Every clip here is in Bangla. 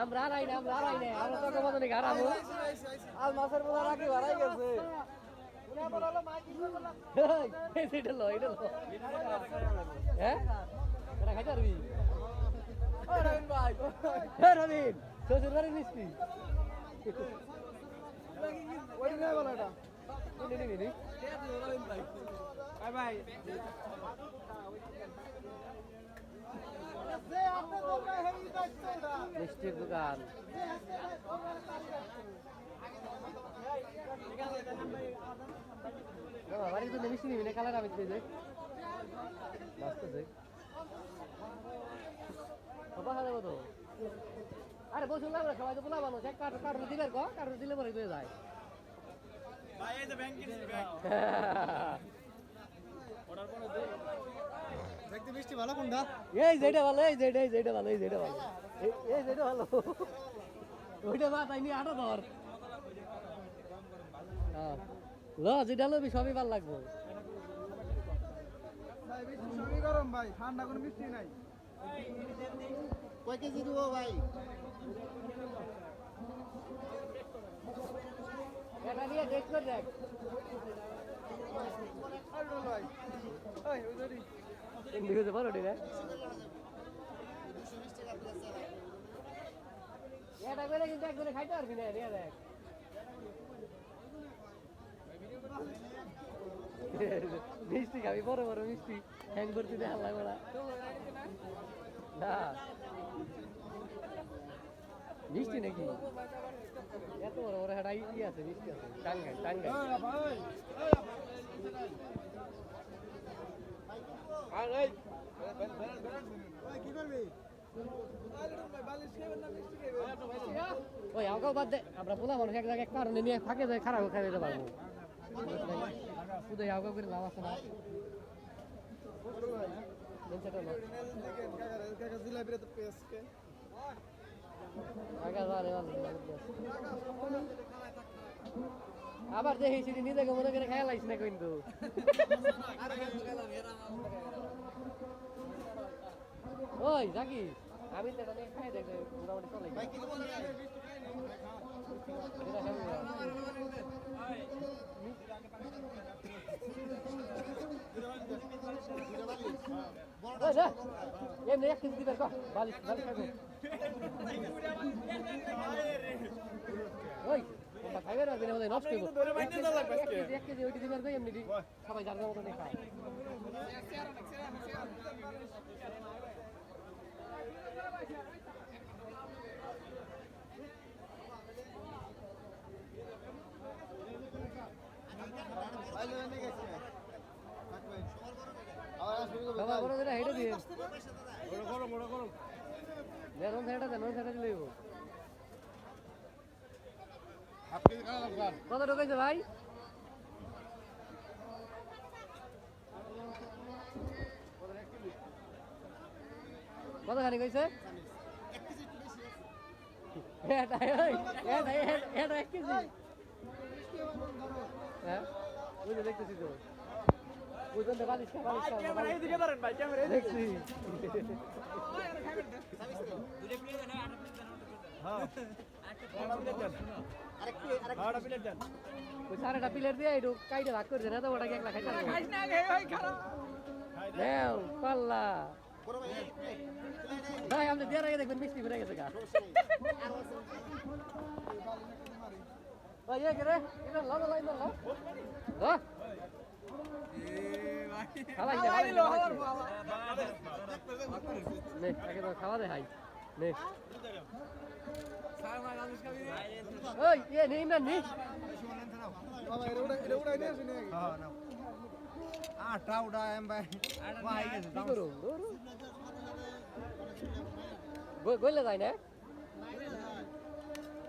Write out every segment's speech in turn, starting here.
আমরা হারাই না আমরা হারাই না আমরা তোকে মতন হারাবো আর মাছের বোঝা রাখি হারাই গেছে। এটা লো এটা লো। হ্যাঁ? এটা খাইতে পারবি? হ্যাঁ রবিন শ্বশুর বাড়ির মিষ্টি। নিবি নি? মিষ্টির দোকান মিষ্টি নিবি না কালার আমি যাই বাঁচতেছে হাজার কত? আরে বসুন না সবাই তো এক কার্টুন কার্টুন দিলে কো দিলে পরে দিয়ে যায়। দেখতে মিষ্টি ভালো কোনটা? এই যেটা ভালো এই যেটা এই যেটা ভালো এই যেটা ভালো। এই- যেটা ভালো তাই নিয়ে আটা ধর হ্যাঁ। ল যেটা লবি সবই ভালো লাগবে সবই গরম ভাই ঠান্ডা কোনো মিষ্টি নাই কয় কেজি দিব ভাই এটা টেস্ট করে দেখ ভাই ওই ধরি পারো রে এটা করে কিন্তু একজনে খাইতে পারবি না রে দেখ। মিষ্টি খাবি বড় বড় মিষ্টি। হ্যাং করতে দে হাল্লা করা। না। মিষ্টি নাকি? এত বড় বড় একটা ই আছে মিষ্টি আছে। টাঙ্গাই টাঙ্গাই কি করবি? ওই আমাকেও বাদ দে। আমরা পোলা মানুষ এক জায়গায় কারণে নিয়ে থাকে যায় খারাপ খাই দিতে পারব। শুধু করে লাভ আছে না। আবার দেখি সেটি নিজেকে মনে করে খেয়াল আইস না কিন্তু। ওই জাকি আমি তো এটা নিয়ে খাই দেখবে মোটামুটি চলে এমনি এক কেজি দিবেন বালিশ বালিশ খাবে ওই খাইবে না দিনে বোধহয় নষ্ট করব এক কেজি এক কেজি ওইটি দিবেন কই এমনি সবাই যার যার মতো খায়। হেঁটে দিয়ে। গরম গরম গরম মেরুন সেটা দেন ভাই কতখানি কইছে এটা এই, এটা এটা- এটা এক কেজি হ্যাঁ ওই যে দেখতেছি তো ওই জন্য বালিশ খা বালিশ খা বালিশ এইদিকে ধরেন ভাই ক্যামেরা খা। দেখছি আরেকটা প্লেট দেন ওই সাড়েটা প্লেট দিয়ে একটু কাইটে ভাগ করছে না তো ওটাকে একলা নেও পাল্লা। ভাই আপনি দেওয়ার আগে দেখবেন মিষ্টি ঘুরে গেছে গা। ভাই এ করে এটা লাল লাল লাল। হ্যাঁ দে, খাওয়াই দে। নে আগে তো খাওয়া দে হাই। নে। ওই এ নে ইমরান নে। বাবা এটা এটা উড়াই দিয়ে শুনে হ্যাঁ না আটা উড়ায় এম ভাই। কি করো গইলে যায় না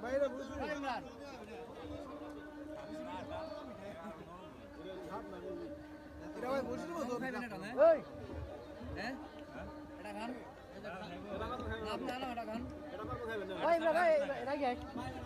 ভাই এটা বুঝছি এটা খাইবেন এটা না ওই এটা পারব খাইবেন না? ভাই ইমরান ভাই রাখি ওই চামচ দেন আমার রবিন ভাই চামচ দেন শেষ করে পাবি না সব কিছু ওই ভাই ওই রাখাবি তো ভালো কথা চামচ দেব গেলে তোরা তো হুদাই পাগল কইলাম এটাই শেষ করে পাবি না সবাই তোরা তো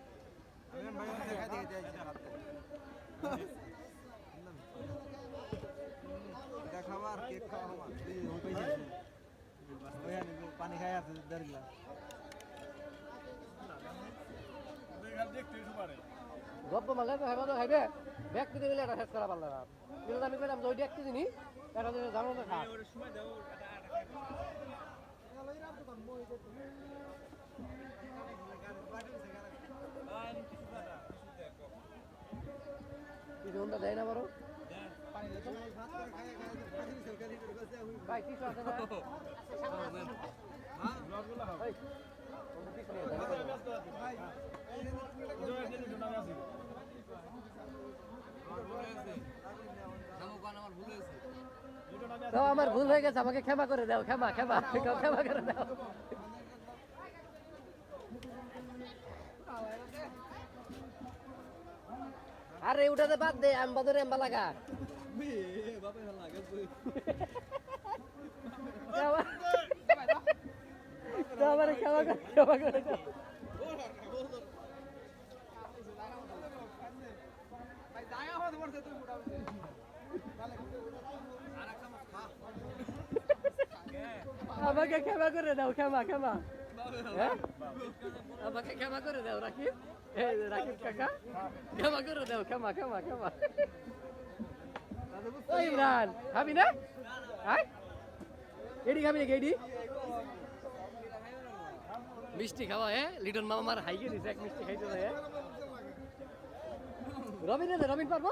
খাবার কেক পানি খাই আছে দেড় গ্লাস গপ্প মালে তো হেবা খাইবে এটা শেষ করা পারলাম না। কিন্তু আমি কইলাম যে ওই দেখতে দিনি এটা জানো উন্ডা দেয় না বড় ভাই কিছু আছে না এই, ওটা কিছু নেই, দেয় না। দাও আমার ভুল হয়ে গেছে, আমাকে ক্ষমা করে দাও, ক্ষমা ক্ষমা ক্ষমা করে দাও। আরে, উঠাতে বাদ দে আমি বাদরে এম্বা লাগা ক্ষমা- দাও আমারে ক্ষমা করে ক্ষমা করে দাও আমাকে ক্ষমা করে দাও, ক্ষমা ক্ষমা। হ্যাঁ? আমাকে ক্ষমা করে দাও রাকিব রাকিব কাকা। ক্ষমা করে দাও, ক্ষমা ক্ষমা ক্ষমা। ইমরান খাবি না? এডি খাবি নাকি, এডি? মিষ্টি খাওয়া হ্যাঁ? লিটন মামা আমার হাইকে দিছে এক মিষ্টি খাইতে যায় হ্যাঁ? রবিন রবিন পারব?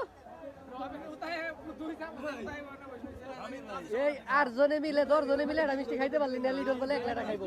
এই আট জনে মিলে দশ জনে মিলে একটা মিষ্টি খাইতে পারলি না লিটন বলে একলাটা খাইবো।